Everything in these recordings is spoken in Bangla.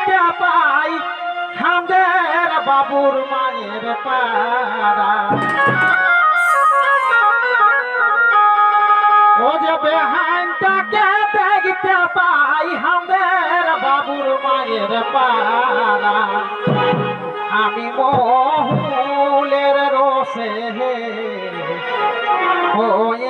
দেখতে পাই খান্দের বাবুর মায়ের পাড়া। ও যে বেহাইনটাকে দেখতে পাই হামের বাবুর মায়ের পাড়া। আমি মহুলের রসে হয়েছি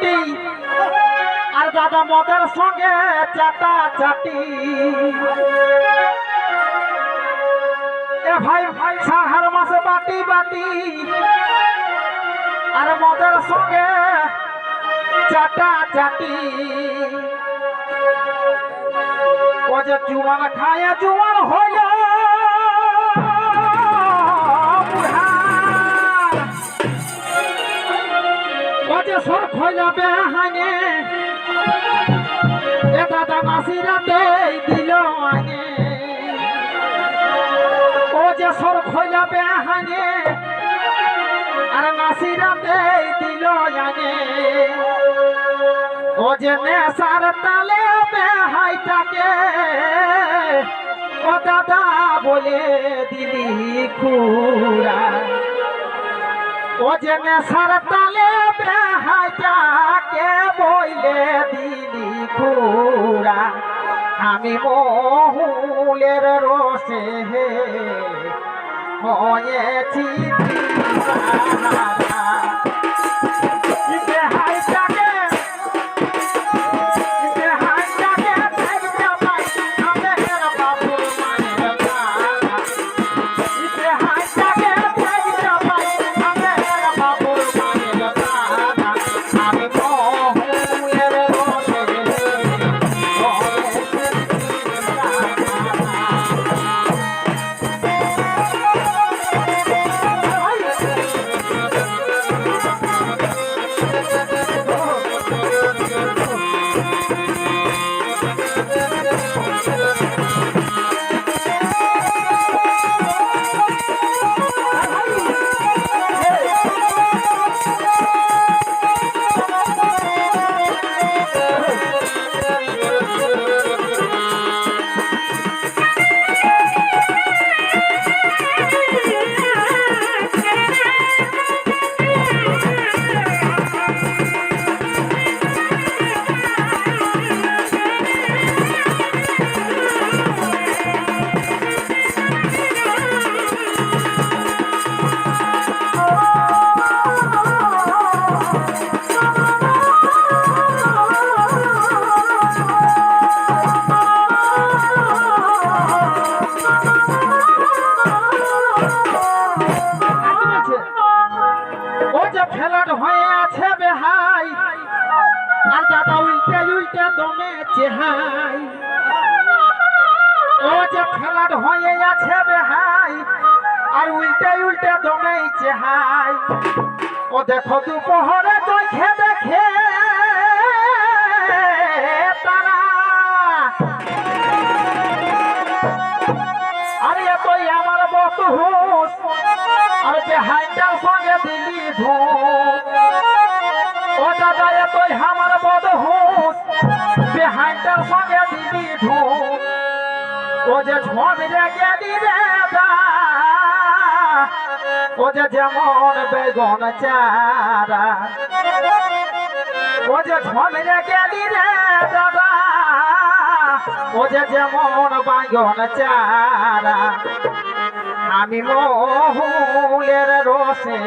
বাটি আর দাদা মদের সঙ্গে চাটা চাটি ভাই ভাই, সাহার মাছ বাটি বাটি। আর মদের সঙ্গে চাটা চাটি ও যে জুয়ান খায় জুয়ান হইল বাজে সর খোলাবে হানে এ দাদা মাসিরা দেই দিল আনে ও যে সর খোলাবে হানে আর নাসিরা দেই দিল আনে ও যে নেশার তালে বেহাইটাকে ও দাদা বলে দিলি খুড়া। যে নেশার তালে বেহাইটাকে বইলে দিলি খুড়া? আমি মহুলের রসে হয়েছি হয়ে আছে বেহাই, আর উল্টে উল্টে দমেইছে হাই ও দেখো দুপহরে চোখে দেখে তারা। আরে তুই আমার বতহুস আর বেহাইটার সঙ্গে দিলি ধূপ। ও দাদা এ তুই আমার বতহুস বেহাইটার সঙ্গে দিলি ধূপ। ও যে ঝমরে গেলি রে দা ও যে যেমন বেগন চারা। ও যে ঝমরে গেলি রে দাদা। ও যে যেমন বাগন চারা। আমি মহুলের রসে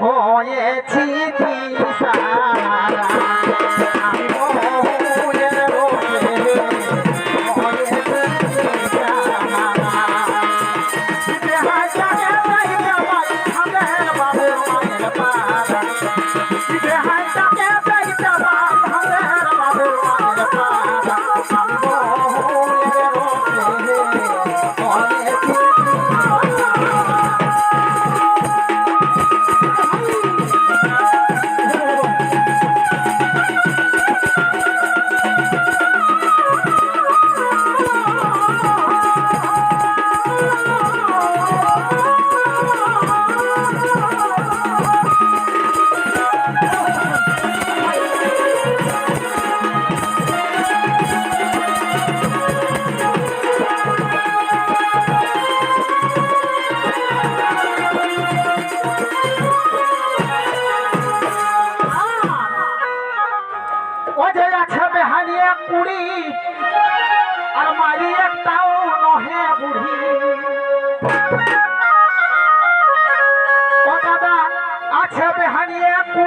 হয়েছি দিশারা আমি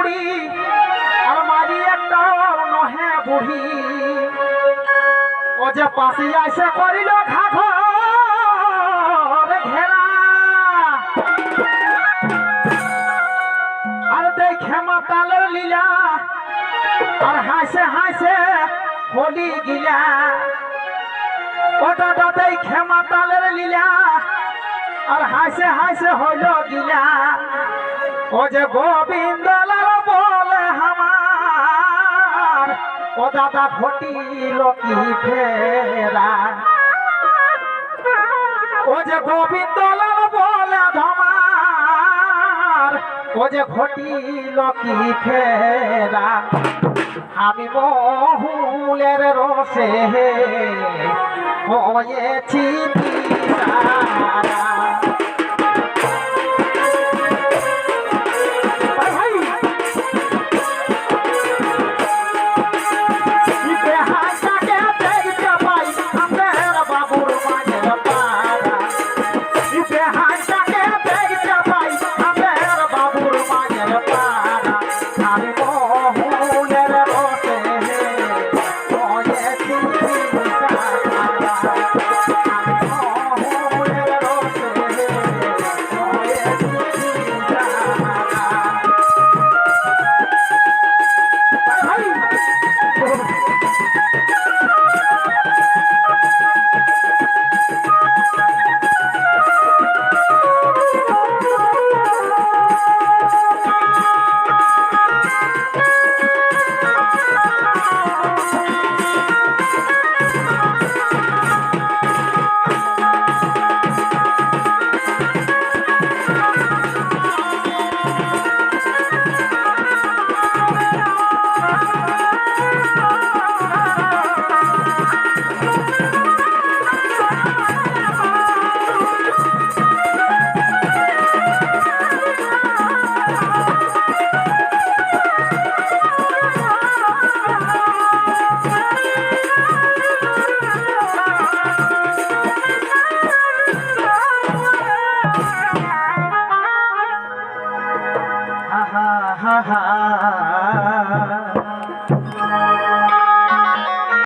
কুড়ি আর মারি একটাও নহে বুড়ি। ও যে পাশে এসে করিল লীলা হাসে হাসে হোলি গিলা। ও দাদা লীলা, আর হাসে হাসে হইল গিলা। ও যে গোবিন্দ ও দাদা ঘটিল কি ফেরা ও যে গোবিন্দ বলে ধমার, ও যে ঘটিল কি ফেরা আমি মহুলের রসে হয়েছি। I'm a Yeah.